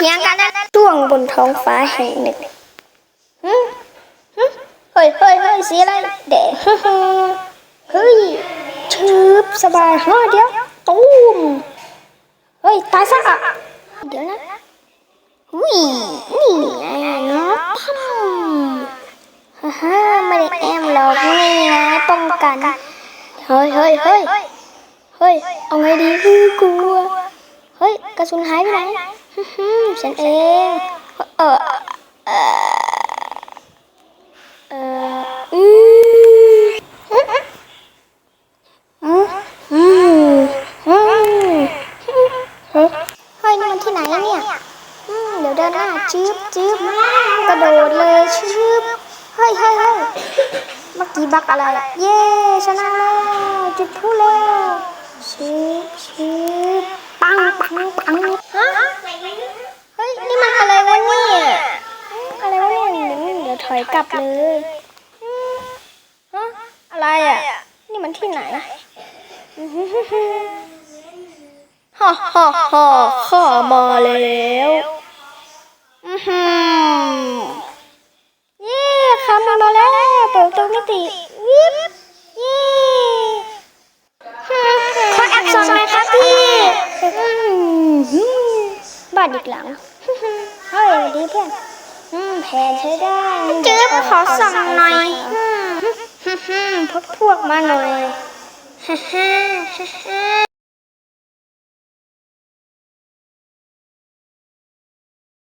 ถียงกันนะช่วงบนท้องฟ้าแห่งหนึ่งเฮ้ยเฮ้ยเฮ้ยสีอะไรแดงเฮ้ยชืบสบายฮะเดี๋ยวตูมเฮ้ยตายซะอะเดี๋ยวนะวินี่ไงเนาะพัมฮ่าฮ่าไม่ได้แอมหรอกนี่ไงป้องกัน เฮ้ยเฮ้ยเฮ้ยเฮ้ยเอาไงดีคือกลัว เฮ้ยกระสุนหายไปไหน ฉันเองเออเอออืมอืมอืมอืมเฮ้ยนี่มันที่ไหนเนี่ยเดี๋ยวเดินหน้าจืบจืบกระโดดเลยชืบเฮ้ยเฮ้ยเฮ้ยเมื่อกี้บักอะไร เย้ชนะแล้วจุดพลุแล้วชิบชิบปังปังปังฮะเฮ้ย นี่มันอะไรวะเนี่ยอืมอะไรวะเนี่ยเดี๋ยวเดี๋ยวถ อยกลับเลยอืมฮะอะไรอะ นี่มันที่ไหนอื้อหือหือหือฮ่าฮ่าฮ่าข้ามาแล้วอือหือเย้คำมาแล้วเปิดประตูมิติวิบเย้ขอแอปสองหน่อยครับพี่อืมบ้านอีกหลังเฮ้ยสวัสดีเพื่อนอืม แผนใช้ได้จื้อขอส่องหน่อยอืมพกพวกมาหน่อยฮ่าฮ่าฮ่าฮ่า